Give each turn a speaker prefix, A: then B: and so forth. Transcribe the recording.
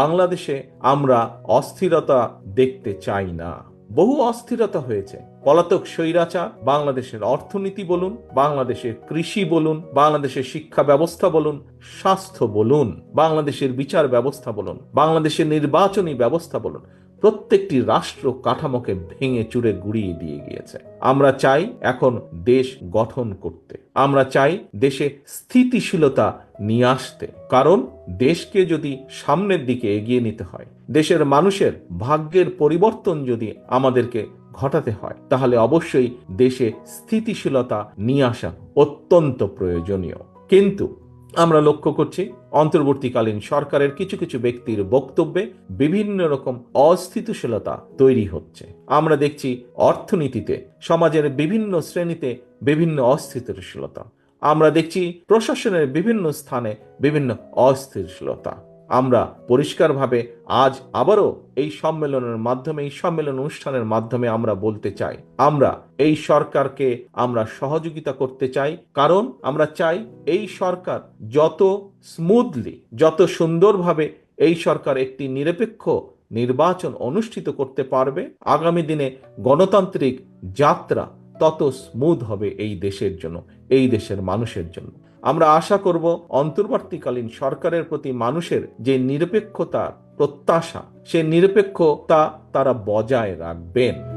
A: বাংলাদেশে আমরা অস্থিরতা দেখতে চাই না। বহু অস্থিরতা হয়েছে। পলাতক স্বৈরাচার, বাংলাদেশের অর্থনীতি বলুন, বাংলাদেশের কৃষি বলুন, বাংলাদেশের শিক্ষা ব্যবস্থা বলুন, স্বাস্থ্য বলুন, বাংলাদেশের বিচার ব্যবস্থা বলুন, বাংলাদেশের নির্বাচনী ব্যবস্থা বলুন। প্রত্যেকটি রাষ্ট্র কাঠামোকে ভেঙে চুরে গুড়িয়ে দিয়ে গিয়েছে। আমরা চাই এখন দেশ গঠন করতে। আমরা চাই দেশে স্থিতিশীলতা নিয়ে আসতে। কারণ দেশকে যদি সামনের দিকে এগিয়ে নিতে হয়, দেশের মানুষের ভাগ্যের পরিবর্তন যদি আমাদেরকে ঘটাতে হয়, তাহলে অবশ্যই দেশে স্থিতিশীলতা নিয়ে আসা অত্যন্ত প্রয়োজনীয়। কিন্তু আমরা লক্ষ্য করছি, অন্তর্বর্তীকালীন সরকারের কিছু কিছু ব্যক্তির বক্তব্যে বিভিন্ন রকম অস্থিতিশীলতা তৈরি হচ্ছে। আমরা দেখছি অর্থনীতিতে, সমাজের বিভিন্ন শ্রেণীতে বিভিন্ন অস্থিতিশীলতা। আমরা দেখছি প্রশাসনের বিভিন্ন স্থানে বিভিন্ন অস্থিতিশীলতা। আমরা পরিষ্কারভাবে আজ আবারও এই সম্মেলনের মাধ্যমে, এই সম্মেলন অনুষ্ঠানের মাধ্যমে আমরা বলতে চাই, আমরা এই সরকারকে আমরা সহযোগিতা করতে চাই, কারণ আমরা চাই এই সরকার যত স্মুথলি যত সুন্দরভাবে এই সরকার একটি নিরপেক্ষ নির্বাচন অনুষ্ঠিত করতে পারবে, আগামী দিনে গণতান্ত্রিক যাত্রা তত স্মুথ হবে এই দেশের জন্য, এই দেশের মানুষের জন্য। আমরা আশা করব অন্তর্বর্তীকালীন সরকারের প্রতি মানুষের যে নিরপেক্ষতার প্রত্যাশা, সে নিরপেক্ষতা তারা বজায় রাখবেন।